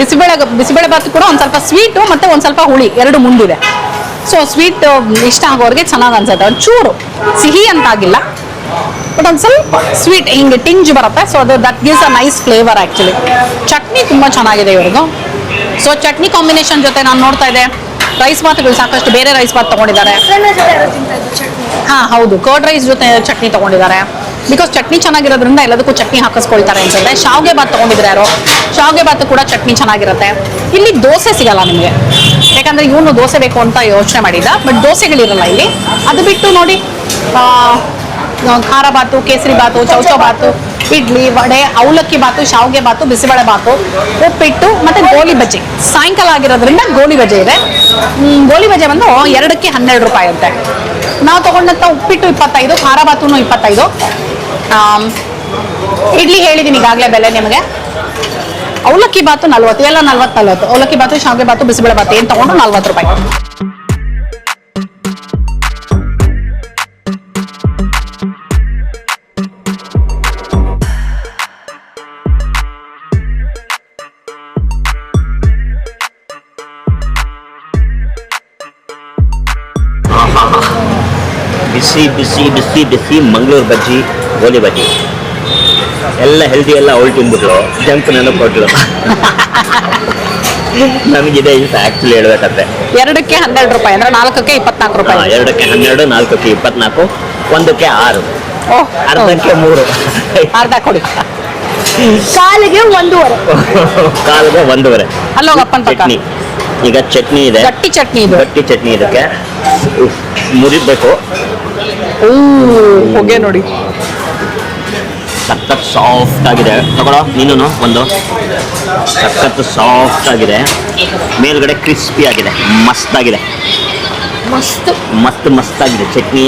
ಬಿಸಿಬೇಳೆ ಬಿಸಿಬೇಳೆ ಬಾತ್ ಕೂಡ ಒಂದು ಸ್ವಲ್ಪ ಸ್ವೀಟು ಮತ್ತೆ ಒಂದು ಸ್ವಲ್ಪ ಹುಳಿ. ಎರಡು ಮುಂದಿದೆ. ಸೊ ಸ್ವೀಟ್ ಇಷ್ಟ ಆಗೋರಿಗೆ ಚೆನ್ನಾಗಿ ಅನ್ಸುತ್ತೆ. ಒಂಚೂರು ಸಿಹಿ ಅಂತ ಆಗಿಲ್ಲ. ಬಟ್ ಒಂದು ಸ್ವಲ್ಪ ಸ್ವೀಟ್ ಹಿಂಗೆ ಟಿಂಜ್ ಬರುತ್ತೆ. ಸೊ ಅದು that gives a nice flavour actually chutney ತುಂಬ ಚೆನ್ನಾಗಿದೆ ಇವ್ರದ್ದು ಸೊ ಚಟ್ನಿ ಕಾಂಬಿನೇಷನ್ ಜೊತೆ ನಾನು ನೋಡ್ತಾ ಇದ್ದೆ. ರೈಸ್ ಬಾತ್ಗಳು ಸಾಕಷ್ಟು ಬೇರೆ ರೈಸ್ ಬಾತ್ ತೊಗೊಂಡಿದ್ದಾರೆ. ಹಾ ಹೌದು. ಕರ್ಡ್ ರೈಸ್ ಜೊತೆ ಚಟ್ನಿ ತಗೊಂಡಿದ್ದಾರೆ. ಬಿಕಾಸ್ ಚಟ್ನಿ ಚೆನ್ನಾಗಿರೋದ್ರಿಂದ ಎಲ್ಲದಕ್ಕೂ ಚಟ್ನಿ ಹಾಕಿಸ್ಕೊಳ್ತಾರೆ ಅನ್ಸುತ್ತೆ. ಶಾವ್ಗೆ ಬಾತ್ ತಗೊಂಡಿದ್ರೆ ಯಾರು, ಶಾವ್ಗೆ ಬಾತ್ ಕೂಡ ಚಟ್ನಿ ಚೆನ್ನಾಗಿರುತ್ತೆ. ಇಲ್ಲಿ ದೋಸೆ ಸಿಗಲ್ಲ ನಿಮಗೆ. ಯಾಕಂದ್ರೆ ಇವನು ದೋಸೆ ಬೇಕು ಅಂತ ಯೋಚನೆ ಮಾಡಿದ್ದ ಬಟ್ ದೋಸೆಗಳಿರಲ್ಲ ಇಲ್ಲಿ. ಅದು ಬಿಟ್ಟು ನೋಡಿ ಖಾರ ಬಾತು ಕೇಸರಿ ಬಾತು ಚೌಚೌ ಬಾತು ಇಡ್ಲಿ, ವಡೆ, ಅವಲಕ್ಕಿ ಬಾತು ಶಾವ್ಗೆ ಬಾತು ಬಿಸಿಬೇಳೆ ಬಾತು ಉಪ್ಪಿಟ್ಟು ಮತ್ತೆ ಗೋಲಿ ಬಜ್ಜಿ. ಸಾಯಂಕಾಲ ಆಗಿರೋದ್ರಿಂದ ಗೋಲಿ ಬಜ್ಜೆ ಇದೆ. ಗೋಲಿ ಬಜ್ಜೆ ಬಂದು ಎರಡಕ್ಕೆ ಹನ್ನೆರಡು ರೂಪಾಯಿ ಅಂತೆ ನಾವು ತಗೊಂಡಂತ ಉಪ್ಪಿಟ್ಟು ಇಪ್ಪತ್ತೈದು, ಖಾರ ಬಾತುನು ಇಪ್ಪತ್ತೈದು. ಇಡ್ಲಿ ಹೇಳಿದ್ದೀನಿ ಈಗಾಗಲೇ ಬೆಲೆ ನಿಮಗೆ. ಅವಲಕ್ಕಿ ಬಾತು ನಲ್ವತ್ತು, ಎಲ್ಲ ನಲ್ವತ್ತು ನಲ್ವತ್ತು ಅವಲಕ್ಕಿ ಬಾತು, ಶಾವಿಗೆ ಬಾತು, ಬಿಸಿಬೇಳೆ ಬಾತು, ಏನು ತಗೊಂಡು ನಲ್ವತ್ತು ರೂಪಾಯಿ. *laughs* ಬಿಸಿ ಬಿಸಿ ಬಿಸಿ ಬಿಸಿ ಮಂಗಳೂರು ಬಜ್ಜಿ ಗೋಲಿ ಬಜ್ಜಿ. ಎಲ್ಲ ಹೆಲ್ದಿ ಎಲ್ಲ ಅವಳು ತಿಂದ್ಬಿಟ್ಲು ಜಂಕ್ ನನಗೆ ಕೊಟ್ಲು *laughs* ನಮಗಿದೆ ಇಷ್ಟ ಆ್ಯಕ್ಚುಲಿ ಹೇಳ್ಬೇಕಂತೆ. ಎರಡಕ್ಕೆ ಹನ್ನೆರಡು ರೂಪಾಯಿ ಅಂದ್ರೆ ನಾಲ್ಕಕ್ಕೆ ಇಪ್ಪತ್ನಾಲ್ಕು ರೂಪಾಯಿ. ಎರಡಕ್ಕೆ ಹನ್ನೆರಡು ನಾಲ್ಕಕ್ಕೆ ಇಪ್ಪತ್ನಾಲ್ಕು ಒಂದಕ್ಕೆ ಆರು. ಅರ್ಧಕ್ಕೆ ಮೂರು. ಅರ್ಧ ಕೊಡಿ. ಕಾಲಿಗೆ ಒಂದೂವರೆ. *laughs* ಕಾಲಿಗೆ ಒಂದೂವರೆ. ಅಲ್ಲೋಗಪ್ಪನ ಚಟ್ನಿ. ಈಗ ಚಟ್ನಿ ಇದೆ. ಗಟ್ಟಿ ಚಟ್ನಿ ಇದೆ. ಗಟ್ಟಿ ಚಟ್ನಿ ಇದಕ್ಕೆ. ಮುರಿಬೇಕು. ಓ ಹೊಗೆ ನೋಡಿ. ಸಖತ್ ಸಾಫ್ಟ್ ಆಗಿದೆ. ತಗೊಳ್ಳೋ ನೀನು ಒಂದು. ಸಖತ್ ಸಾಫ್ಟ್ ಆಗಿದೆ. ಮೇಲ್ಗಡೆ ಕ್ರಿಸ್ಪಿ ಆಗಿದೆ. ಮಸ್ತ್ ಆಗಿದೆ. ಮಸ್ತ್. ಮಸ್ತ್ ಮಸ್ತ್ ಆಗಿದೆ ಚಟ್ನಿ.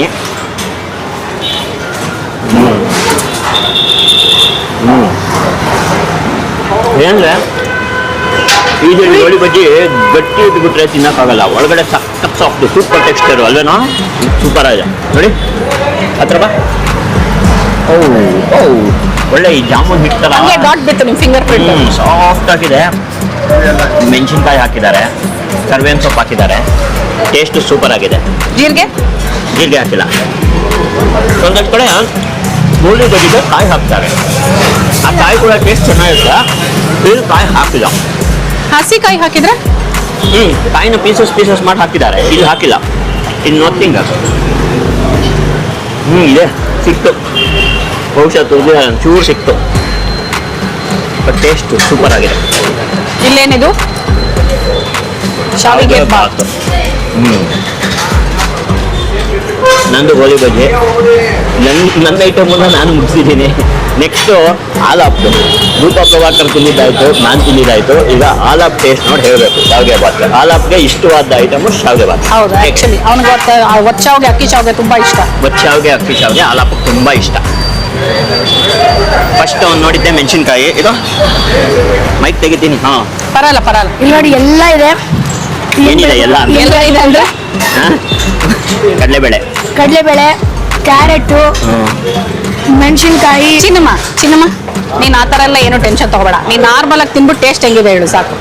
ಏನಂದ್ರೆ ಈ ಗೋಳಿ ಬಜ್ಜಿ ಗಟ್ಟಿ ಇದ್ಬಿಟ್ರೆ ತಿನ್ನಕ್ಕಾಗಲ್ಲ. ಒಳಗಡೆ ಸಖತ್ ಸಾಫ್ಟ್ ಸೂಪರ್ ಟೆಕ್ಸ್ಚರ್ ಅಲ್ವೇನೋ? ಸೂಪರ್ ಆಗಿದೆ. ನೋಡಿ. ಹತ್ರ ಬಾ. ಓ ಓ ಒಳ್ಳೆ ಈ ಜಾಮೂನ್ ಹಿಟ್ಟಲ್ಲ ಡಾಟ್ ಬಿತ್ತು ಫಿಂಗರ್ ಪ್ರಿಂಟ್ ಸಾಫ್ಟ್ ಆಗಿದೆ. ಮೆಣಸಿನ್ಕಾಯಿ ಹಾಕಿದ್ದಾರೆ. ಕರ್ಬೇವಿನ ಸೊಪ್ಪು ಹಾಕಿದ್ದಾರೆ. ಟೇಸ್ಟ್ ಸೂಪರ್ ಆಗಿದೆ. ಜೀರಿಗೆ? ಜೀರಿಗೆ ಹಾಕಿಲ್ಲ. ಒಂದಷ್ಟು ಕಡೆ ಗೋಳಿ ಬಜ್ಜಿಗೆ ಕಾಯಿ ಹಾಕ್ತಾರೆ. ಆ ಕಾಯಿ ಕೂಡ ಟೇಸ್ಟ್ ಚೆನ್ನಾಗಿರುತ್ತೆ. ಇದು ಕಾಯಿ ಹಾಕಿಲ್ಲ. ಹಸಿ ಕಾಯಿ ಹಾಕಿದ್ರೆ? ಹ್ಮ್ ಕಾಯಿನ ಪೀಸಸ್ ಪೀಸಸ್ ಮಾಡಿ ಹಾಕಿದ್ದಾರೆ. ಇಲ್ಲಿ ಹಾಕಿಲ್ಲ. ಇನ್ ನೋತಿಂಗ್ ಹ್ಮ್ ಇದೆ. ಸಿಕ್ತು. ಬಹುಶಃ ತುರ್ದಿ ಚೂರು ಸಿಕ್ತು. ಬಟ್ ಟೇಸ್ಟ್ ಸೂಪರ್ ಆಗಿದೆ. ಇಲ್ಲೇನಿದು? ಶಾವಿಗೆ ಬಾತ್ ಹ್ಮ್. ನಂದು ಗೋಲಿ ಬಜ್ಜಿ ನನ್ನ ನನ್ನ ಐಟಮನ್ನು ನಾನು ಮುಗಿಸಿದ್ದೀನಿ. ನೆಕ್ಸ್ಟ್ ಆಲಾಪ್ ರೂಪ ಪ್ರಭಾಕರ್ ತಿಂದಿದ್ದಾಯ್ತು ನಾನು ತಿಂದಿದ್ದಾಯ್ತು ಈಗ ಆಲಾಪ್ ಟೇಸ್ಟ್ ನೋಡಿ ಹೇಳಬೇಕು ಶಾವಿಗೆ ಬಾತ್ ಆಲಾಪ್ಗೆ ಇಷ್ಟವಾದ ಐಟಮ್ ಶಾವಿಗೆ ಬಾತ್ ಹೌದು ಅವ್ನಿಗೆ ಅಕ್ಕಿ ಶಾವ್ಗೆ ತುಂಬಾ ಇಷ್ಟ. ಶಾವಿಗೆ ಅಕ್ಕಿ ಶಾವಿಗೆ ತುಂಬ ಇಷ್ಟ. ಫಸ್ಟ್ ಅವ್ನು ನೋಡಿದ್ದೆ ಮೆಣಸಿನ್ಕಾಯಿ. ಇದು ಮೈಕ್ ತೆಗಿತೀನಿ ಹಾಂ. ಪರಲ್ಲ ಪರಲ್ಲ ಇಲ್ಲಿ ನೋಡಿ ಎಲ್ಲ ಇದೆ. ಏನಿದೆ ಎಲ್ಲ ಎಲ್ಲ ಇದೆ ಅಂದ್ರೆ? ಕಡಲೆಬೇಳೆ. ಕಡಲೆಬೇಳೆ ಕ್ಯಾರೆಟು ಮೆಣಸಿನ್ಕಾಯಿ. ಚಿನ್ನಮ್ಮ ಚಿನ್ನಮ್ಮ ನೀನು ಆ ಥರ ಎಲ್ಲ ಏನು ಟೆನ್ಷನ್ ತಗೋಬೇಡ. ನೀನು ನಾರ್ಮಲ್ ಆಗಿ ತಿನ್ಬಿಟ್ಟು ಟೇಸ್ಟ್ ಹೆಂಗಿದೆ ಹೇಳು ಸಾಕು.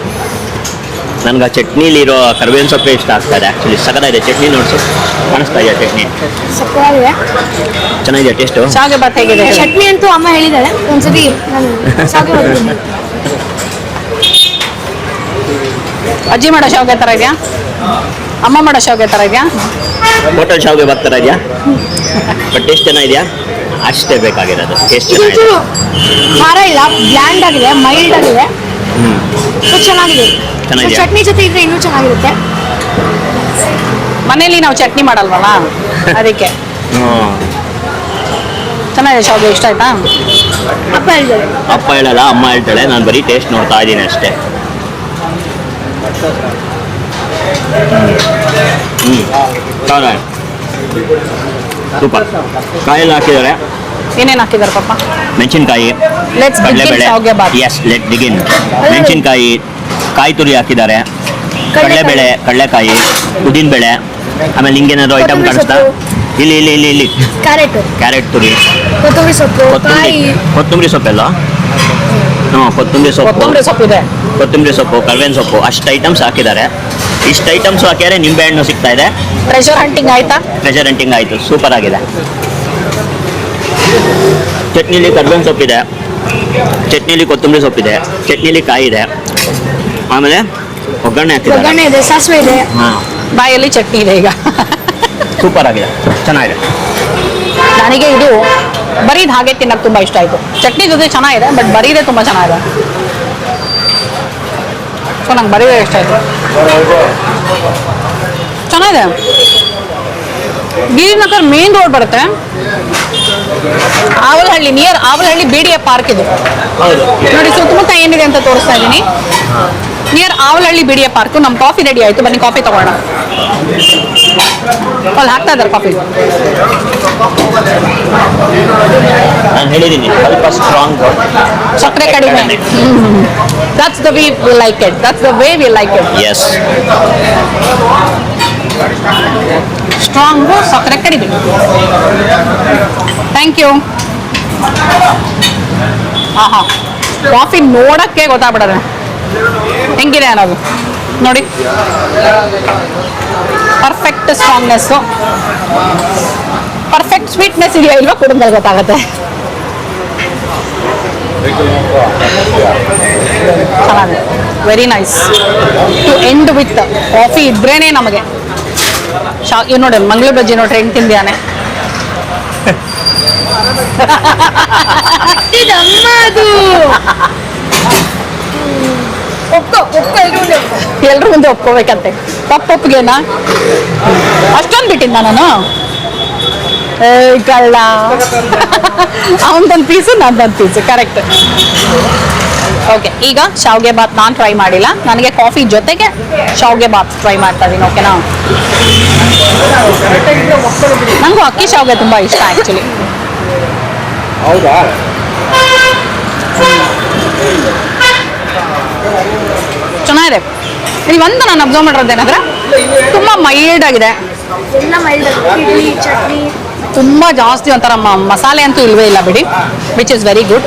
ನನ್ಗೆ ಆ ಚಟ್ನಿಲಿರೋ ಕರ್ಬೇವಿನ ಸೊಪ್ಪೆ ಇಷ್ಟ ಆಗ್ತಾ ಇದೆ ಆ್ಯಕ್ಚುಲಿ ಸಗದಾಗಿದೆ ಚಟ್ನಿ ನೋಡ್ಸು ಕಾಣಿಸ್ತಾ ಇದೆ ಚಟ್ನಿ. ಸಕ್ಕತ್ತಾಗಿದೆ ಚೆನ್ನಾಗಿದೆ ಟೇಸ್ಟು ಶಾವಿಗೆ ಭಾತ್ ಹೇಗಿದೆ ಹೇಳು? ಚಟ್ನಿ ಅಂತೂ ಅಮ್ಮ ಹೇಳಿದಾಳೆ ಒಂದ್ಸತಿ ನಾನು ಅಜ್ಜಿ ಮಾಡೋ ಶಾವಿಗೆ ಥರ ಇದೆಯಾ? ಅಮ್ಮ ಮಾಡೋ ಶಾವಿಗೆ ಥರ ಇದೆಯಾ? ಹೋಟೆಲ್ ಶಾವಿಗೆ ಬರ್ತಾರ ಇದೆಯಾ? ಬಟ್ ಟೇಸ್ಟ್ ಚೆನ್ನಾಗಿದೆಯಾ? ಅಷ್ಟೇ ಬೇಕಾಗಿರೋದು. ಎಷ್ಟು ಚೆನ್ನಾಗಿದೆ? ಖಾರ ಇಲ್ಲ ಬ್ಲ್ಯಾಂಡ್ ಆಗಿದೆ ಮೈಲ್ಡ್ ಆಗಿದೆ. ಸೊ ಚೆನ್ನಾಗಿದೆ. ಚೆನ್ನಾಗಿದ್ಯಾ? ಚಟ್ನಿ ಜೊತೆ ಇದ್ರೆ ಇನ್ನೂ ಚೆನ್ನಾಗಿರುತ್ತೆ. ಮನೇಲಿ ನಾವು ಚಟ್ನಿ ಮಾಡಲ್ವಲ್ಲ? *laughs* ಅದಕ್ಕೆ. ಹ್ಮ್. ಚೆನ್ನಾಗಿದೆ ಶಾವ್ಗೆ ಇಷ್ಟ ಆಯ್ತಾ? ಅಪ್ಪ ಅಪ್ಪ ಹೇಳಲ್ಲ ಅಮ್ಮ ಹೇಳ್ತಾಳೆ ನಾನು ಬರೀ ಟೇಸ್ಟ್ ನೋಡ್ತಾ ಇದ್ದೀನಿ ಅಷ್ಟೇ. ಹ್ಞೂ ಸೂಪರ್ ಕಾಯೆಲ್ಲ ಹಾಕಿದ್ದಾರೆ. ಏನೇನು ಹಾಕಿದ್ದಾರೆ ಪಾಪ? ಮೆಣಸಿನಕಾಯಿ Let's begin ಕಡಲೆಬೇಳೆ. ಎಸ್ ಲೆಟ್ ಬಿಗಿನ್ ಮೆಣಸಿನ್ಕಾಯಿ ಕಾಯಿ ತುರಿ ಹಾಕಿದ್ದಾರೆ. ಕಡಲೆಬೇಳೆ ಕಡಲೆಕಾಯಿ ಉದ್ದಿನಬೇಳೆ ಆಮೇಲೆ ಹಿಂಗೇನಾದ್ರು ಐಟಮ್ ಕಾಣಿಸ್ತಾ. ಇಲ್ಲಿ ಇಲ್ಲಿ ಇಲ್ಲಿ ಇಲ್ಲಿ. ಕ್ಯಾರೆಟ್ ಕ್ಯಾರೆಟ್ ತುರಿ. ಕೊತ್ತಂಬರಿ ಸೊಪ್ಪು ಕೊತ್ತಂಬರಿ ಸೊಪ್ಪೆಲ್ಲ? ಹ್ಞೂ ಕೊತ್ತಂಬರಿ ಸೊಪ್ಪು. ಕೊತ್ತಂಬರಿ ಸೊಪ್ಪಿದೆ ಕೊತ್ತಂಬರಿ ಸೊಪ್ಪು ಕಲ್ವೇನ್ ಸೊಪ್ಪು ಅಷ್ಟು ಐಟಮ್ಸ್ ಹಾಕಿದ್ದಾರೆ. ಇಷ್ಟು ಐಟಮ್ಸ್ ಹಾಕಿದ್ರೆ ನಿಂಬೆಹಣ್ಣು ಸಿಗ್ತಾ ಇದೆ. ಪ್ರೆಷರ್ ಹಂಟಿಂಗ್ ಆಯ್ತಾ? ಟ್ರೆಜರ್ ಹಂಟಿಂಗ್ ಆಯಿತು ಸೂಪರ್ ಆಗಿದೆ. ಚಟ್ನಿಲಿ ಕರ್ಬೇವಿನ ಸೊಪ್ಪಿದೆ ಚಟ್ನಿಲಿ ಕೊತ್ತಂಬರಿ ಸೊಪ್ಪಿದೆ ಚಟ್ನಿಲಿ ಕಾಯಿ ಇದೆ. ಆಮೇಲೆ ಒಗ್ಗರಣೆ ಹಾಕಿದ್ದಾರೆ. ಒಗ್ಗರಣೆ ಇದೆ ಸಾಸಿವೆ ಇದೆ. ಹಾಂ. ಬಾಯಲ್ಲಿ ಚಟ್ನಿ ಇದೆ ಈಗ. *laughs* ಸೂಪರ್ ಆಗಿದೆ. ಚೆನ್ನಾಗಿದೆ. ನನಗೆ ಇದು ಬರೀದ್ ಹಾಗೆ ತಿನ್ನಕ್ ತುಂಬಾ ಇಷ್ಟ ಆಯ್ತು. ಚಟ್ನಿ ಜೊತೆ ಚೆನ್ನಾಗಿದೆ ಬಟ್ ಬರೀದೆ ತುಂಬಾ ಚೆನ್ನಾಗಿದೆ. ಸೊ ನಂಗೆ ಬರೀದೇ ಇಷ್ಟ ಆಯ್ತು. ಚೆನ್ನಾಗಿದೆ. ಗಿರಿನಗರ್ ಮೇನ್ ರೋಡ್ ಬರುತ್ತೆ. Avalahalli near Avalahalli B D A park ಇದು. ನೋಡಿ, ಸುತ್ತಮುತ್ತ ಏನಿದೆ ಅಂತ ತೋರಿಸ್ತಾ ಇದ್ದೀನಿ. Near Avalahalli B D A park ನಮ್ಮ ಕಾಫಿ ರೆಡಿ ಆಯಿತು. ಬನ್ನಿ ಕಾಫಿ ತಗೋಣ. ಅಲ್ಲಿ ಹಾಕ್ತಾ ಇದ್ದಾರೆ ಕಾಫಿ ನಾನು ಹೇಳಿದ್ದೀನಿ ಸ್ವಲ್ಪ ಸ್ಟ್ರಾಂಗ್ ಸಕ್ಕರೆ ಕಡಿಮೆ that's the way we like it that's the way we like it yes strong ಸಕ್ಕರೆ ಕಡಿಮೆ ಥ್ಯಾಂಕ್ ಯು ಆಹಾ ಕಾಫಿ ನೋಡಕ್ಕೆ ಗೊತ್ತಾಗ್ಬಿಡದೆ. ಹೆಂಗಿದೆ ಅನ್ನೋದು? ನೋಡಿ. ಪರ್ಫೆಕ್ಟ್ ಸ್ಟ್ರಾಂಗ್ನೆಸ್ಸು ಪರ್ಫೆಕ್ಟ್ ಸ್ವೀಟ್ನೆಸ್ ಇದೆಯಾ ಇಲ್ವಾ? ಕುಡಿದ್ಮೇಲೆ ಗೊತ್ತಾಗುತ್ತೆ. ಚೆನ್ನಾಗಿದೆ. Very nice to end with coffee ಇದ್ರೇನೆ ನಮಗೆ. ಶಾ ಇವ್ ನೋಡಿ ಮಂಗಳೂರು ಬಜ್ಜಿ ನೋಡ್ರಿ ಹೆಂಗ್ ತಿಂದ್ಯಾನೆ. ಎಲ್ರು ಮುಂದೆ ಒಪ್ಕೋಬೇಕಂತೆ. ಎಲ್ರ ಒಪ್ಪಿಗೆನಾ? ಅಷ್ಟೊಂದು ಬಿಟ್ಟಿದ್ದ ನಾನು? ಕಳ್ಳ. ಅವನದೊಂದು ಪೀಸು ನಂದೊಂದು ಪೀಸು ಕರೆಕ್ಟ್ ಓಕೆ ಈಗ ಶಾವ್ಗೆ ಬಾತ್ ನಾನು ಟ್ರೈ ಮಾಡಿಲ್ಲ. ನನಗೆ ಕಾಫಿ ಜೊತೆಗೆ ಶಾವ್ಗೆ ಬಾತ್ ಟ್ರೈ ಮಾಡ್ತಾ ಇದ್ದೀನಿ ಓಕೆನಾ ನನಗೂ ಅಕ್ಕಿ ಶಾವ್ಗೆ ತುಂಬ ಇಷ್ಟ ಆ್ಯಕ್ಚುಲಿ ಹೌದಾ? ಚೆನ್ನಾಗಿದೆ. ಇಲ್ಲಿ ಒಂದು ನಾನು ಅಬ್ಸರ್ವ್ ಮಾಡಿರೋದೇನಂದ್ರೆ ತುಂಬ ಮೈಲ್ಡ್ ಆಗಿದೆ. ಎಲ್ಲ ಮೈಲ್ಡ್ ಇಡ್ಲಿ ಚಟ್ನಿ. ತುಂಬ ಜಾಸ್ತಿ ಒಂಥರ ಮಸಾಲೆ ಅಂತೂ ಇಲ್ವೇ ಇಲ್ಲ ಬಿಡಿ ವಿಚ್ ಇಸ್ ವೆರಿ ಗುಡ್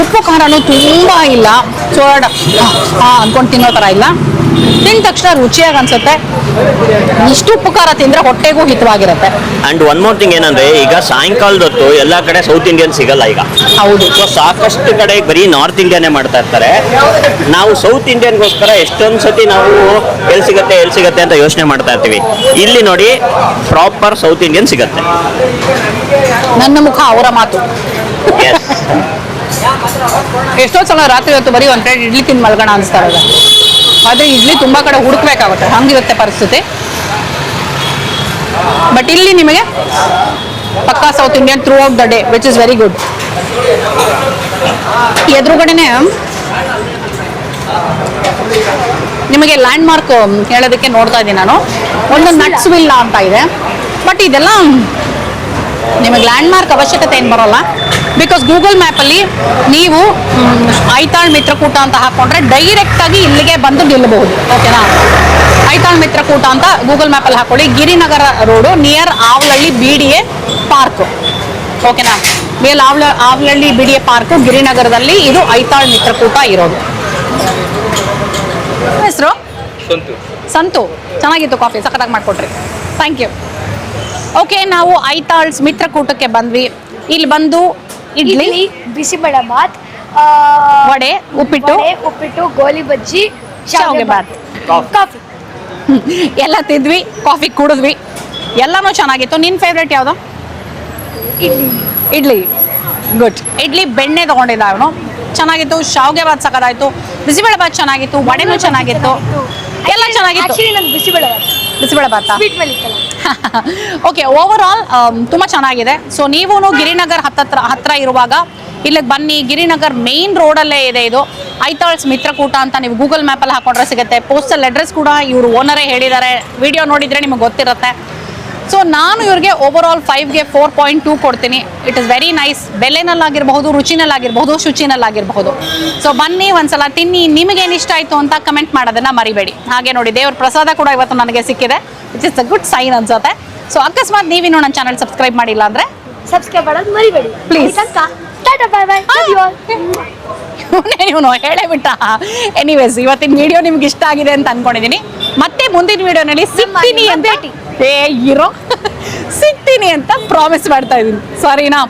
ಉಪ್ಪು ಖಾರನೂ ತುಂಬ ಇಲ್ಲ. ಚೋಡ ಅಂದ್ಕೊಂಡು ತಿನ್ನೋ ಥರ ಇಲ್ಲ. ತಿಂದ ತಕ್ಷಣ ರುಚಿಯಾಗಿ ಅನ್ಸುತ್ತೆ. ಇಷ್ಟು ಉಪಕಾರ ತಿಂದ್ರೆ ಹೊಟ್ಟೆಗೂ ಹಿತವಾಗಿರುತ್ತೆ. ಅಂಡ್ ಒನ್ ಮೋರ್ ಥಿಂಗ್ ಏನಂದ್ರೆ ಈಗ ಸಾಯಂಕಾಲದ ಹೊತ್ತು ಎಲ್ಲ ಕಡೆ ಸೌತ್ ಇಂಡಿಯನ್ ಸಿಗಲ್ಲ ಈಗ. ಹೌದು. ಸೊ ಸಾಕಷ್ಟು ಕಡೆ ಬರೀ ನಾರ್ತ್ ಇಂಡಿಯನ್ನೇ ಮಾಡ್ತಾ ಇರ್ತಾರೆ. ನಾವು ಸೌತ್ ಇಂಡಿಯನ್ಗೋಸ್ಕರ ಎಷ್ಟೊಂದು ಸತಿ ನಾವು ಎಲ್ಲಿ ಸಿಗತ್ತೆ ಎಲ್ಲಿ ಸಿಗತ್ತೆ ಅಂತ ಯೋಚನೆ ಮಾಡ್ತಾ ಇರ್ತೀವಿ. ಇಲ್ಲಿ ನೋಡಿ ಪ್ರಾಪರ್ ಸೌತ್ ಇಂಡಿಯನ್ ಸಿಗತ್ತೆ. ನನ್ನ ಮುಖ ಅವರ ಮಾತು. ಎಷ್ಟೋ ಸಲ ರಾತ್ರಿ ಹೊತ್ತು ಬರೀ ಒಂದ್ ಪ್ಲೇಟ್ ಇಡ್ಲಿ ತಿಂದು ಮಲ್ಗೋಣ ಅನಿಸ್ತಾ ಆದರೆ ಇಲ್ಲಿ ತುಂಬ ಕಡೆ ಹುಡುಕ್ಬೇಕಾಗುತ್ತೆ. ಹಂಗಿರುತ್ತೆ ಪರಿಸ್ಥಿತಿ. ಬಟ್ ಇಲ್ಲಿ ನಿಮಗೆ ಪಕ್ಕಾ south Indian throughout the day which is very good ಎದುರುಗಡೆನೆ ನಿಮಗೆ ಲ್ಯಾಂಡ್ ಮಾರ್ಕ್ ಹೇಳೋದಕ್ಕೆ ನೋಡ್ತಾ ಇದ್ದೀನಿ ನಾನು. ಒಂದು ನಟ್ಸ್ ವಿಲ್ಲ ಅಂತ ಇದೆ. ಬಟ್ ಇದೆಲ್ಲ ನಿಮಗೆ ಲ್ಯಾಂಡ್ ಮಾರ್ಕ್ ಅವಶ್ಯಕತೆ ಏನು ಬರೋಲ್ಲ. ಬಿಕಾಸ್ ಗೂಗಲ್ ಮ್ಯಾಪಲ್ಲಿ ನೀವು ಐತಾಳ್ ಮಿತ್ರಕೂಟ ಅಂತ ಹಾಕೊಂಡ್ರೆ ಡೈರೆಕ್ಟ್ ಆಗಿ ಇಲ್ಲಿಗೆ ಬಂದು ನಿಲ್ಲಬಹುದು. ಓಕೆನಾ ಐತಾಳ್ ಮಿತ್ರಕೂಟ ಅಂತ ಗೂಗಲ್ ಮ್ಯಾಪಲ್ಲಿ ಹಾಕೊಳ್ಳಿ. Girinagara road near Avalahalli B D A park ಓಕೆನಾ ಮೇಲ್ ಆವ್ಲ Avalahalli B D A park ಗಿರಿನಗರದಲ್ಲಿ ಇದು ಐತಾಳ್ ಮಿತ್ರಕೂಟ ಇರೋದು. ಹೆಸರು? ಸಂತು. ಚೆನ್ನಾಗಿತ್ತು ಕಾಫಿ ಸಖತ್ತಾಗಿ ಮಾಡಿಕೊಟ್ರಿ. ಥ್ಯಾಂಕ್ ಯು ಓಕೆ ನಾವು ಐತಾಳ್ಸ್ ಮಿತ್ರಕೂಟಕ್ಕೆ ಬಂದ್ವಿ. ಇಲ್ಲಿ ಬಂದು ಇಡ್ಲಿ. ಬಿಸಿಬೇಳೆ ಬಾತ್ ವಡೆ ಉಪ್ಪಿಟ್ಟು. ವಡೆ, ಉಪ್ಪಿಟ್ಟು ಗೋಲಿ ಬಜ್ಜಿ ಶಾವಿಗೆ ಬಾತ್. ಕಾಫಿ. ಎಲ್ಲ ತಿದ್ವಿ ಕಾಫಿ ಕುಡಿದ್ವಿ. ಎಲ್ಲನೂ ಚೆನ್ನಾಗಿತ್ತು. ನಿನ್ನ ಫೇವ್ರೇಟ್ ಯಾವುದು? ಇಡ್ಲಿ. ಇಡ್ಲಿ. ಗುಡ್ ಇಡ್ಲಿ ಬೆಣ್ಣೆ ತಗೊಂಡಿದ್ದ ಅವನು. ಚೆನ್ನಾಗಿತ್ತು. ಶಾವಿಗೆ ಬಾತ್ ಸಖತ್ತಾಯ್ತು. ಬಿಸಿಬೇಳೆ ಬಾತ್ ಚೆನ್ನಾಗಿತ್ತು. ವಡೆನೂ ಚೆನ್ನಾಗಿತ್ತು. ಎಲ್ಲ ಚೆನ್ನಾಗಿತ್ತು. ಬಿಸಿಬೇಳೆ ಬಾತ್ ಬಿಸಿಬೇಳೆ ಬಾತಾ ಸ್ವೀಟ್ ಮೇಲೆ ಓಕೆ ಓವರ್ ಆಲ್ ತುಂಬ ಚೆನ್ನಾಗಿದೆ. ಸೊ ನೀವು ಗಿರಿನಗರ್ ಹತ್ತತ್ರ, ಹತ್ರ ಇರುವಾಗ, ಇಲ್ಲಿಗೆ ಬನ್ನಿ. ಗಿರಿನಗರ್ ಮೇನ್ ರೋಡಲ್ಲೇ ಇದೆ ಇದು. ಐತಾಳ್ಸ್ ಮಿತ್ರಕೂಟ ಅಂತ ನೀವು ಗೂಗಲ್ ಮ್ಯಾಪಲ್ಲಿ ಹಾಕೊಂಡ್ರೆ ಸಿಗುತ್ತೆ. ಪೋಸ್ಟಲ್ ಅಡ್ರೆಸ್ ಕೂಡ ಇವರು ಓನರೇ ಹೇಳಿದ್ದಾರೆ ವಿಡಿಯೋ ನೋಡಿದರೆ ನಿಮಗೆ ಗೊತ್ತಿರುತ್ತೆ. ಸೊ ನಾನು ಇವ್ರಿಗೆ ಓವರ್ ಆಲ್ ಫೈವ್ಗೆ ಫೋರ್ ಪಾಯಿಂಟ್ ಟೂ ಕೊಡ್ತೀನಿ. ಇಟ್ ಇಸ್ ವೆರಿ ನೈಸ್ ಬೆಲೆನಲ್ಲಾಗಿರ್ಬಹುದು, ರುಚಿನಲ್ಲಾಗಿರ್ಬಹುದು, ಶುಚಿನಲ್ಲಾಗಿರ್ಬಹುದು. ಸೊ ಬನ್ನಿ ಒಂದ್ಸಲ, ತಿನ್ನಿ. ನಿಮಗೇನು ಇಷ್ಟ ಆಯಿತು ಅಂತ ಕಮೆಂಟ್ ಮಾಡೋದನ್ನ ಮರಿಬೇಡಿ. ಹಾಗೆ ನೋಡಿ, ದೇವ್ರ ಪ್ರಸಾದ ಕೂಡ ಇವತ್ತು ನನಗೆ ಸಿಕ್ಕಿದೆ. It is a good sign ಅನ್ಸುತ್ತೆ ಸೊ ಅಕಸ್ಮಾತ್ ನೀವಿನ್ನೂ ನನ್ನ ಚಾನಲ್ ಸಬ್ಸ್ಕ್ರೈಬ್ ಮಾಡಿಲ್ಲ ಅಂದ್ರೆ ಸಬ್ಸ್ಕ್ರೈಬ್ ಮಾಡೋದು ಮರಿಬೇಡಿ. ಪ್ಲೀಸ್ ಟಾಟಾ ಬಾಯ್ ಬಾಯ್ ಇವನು ಹೇಳೇ ಬಿಟ್ಟ ಎನಿವೇಸ್ ಇವತ್ತಿನ ವಿಡಿಯೋ ನಿಮ್ಗೆ ಇಷ್ಟ ಆಗಿದೆ ಅಂತ ಅನ್ಕೊಂಡಿದೀನಿ. ಮತ್ತೆ ಮುಂದಿನ ವಿಡಿಯೋನಲ್ಲಿ ಸಿಗ್ತೀನಿ ನಿಮ್ಮ ಅಂತ. ಏ ಇರೋ. *laughs* ಸಿಗ್ತೀನಿ ಅಂತ ಪ್ರಾಮಿಸ್ ಮಾಡ್ತಾ ಇದ್ದೀನಿ ಸರಿನಾ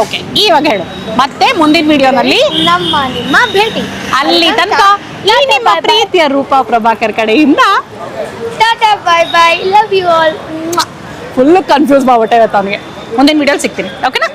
ಓಕೆ ಇವಾಗ ಹೇಳು. ಮತ್ತೆ ಮುಂದಿನ ವಿಡಿಯೋನಲ್ಲಿ ನಮ್ಮ ನಿಮ್ಮ ಭೇಟಿ. ಅಲ್ಲಿ ತನಕ ಈ ನಿಮ್ಮ ಪ್ರೀತಿಯ ರೂಪಾ ಪ್ರಭಾಕರ್ ಕಡೆಯಿಂದ. Tata bye bye love you all full confuse ಮಾಡ್ಬಿಟ್ಟೆ ಇವತ್ತು ಅವನಿಗೆ. ಮುಂದಿನ ವಿಡಿಯೋಲಿ ಸಿಗ್ತೀನಿ. ಓಕೆನಾ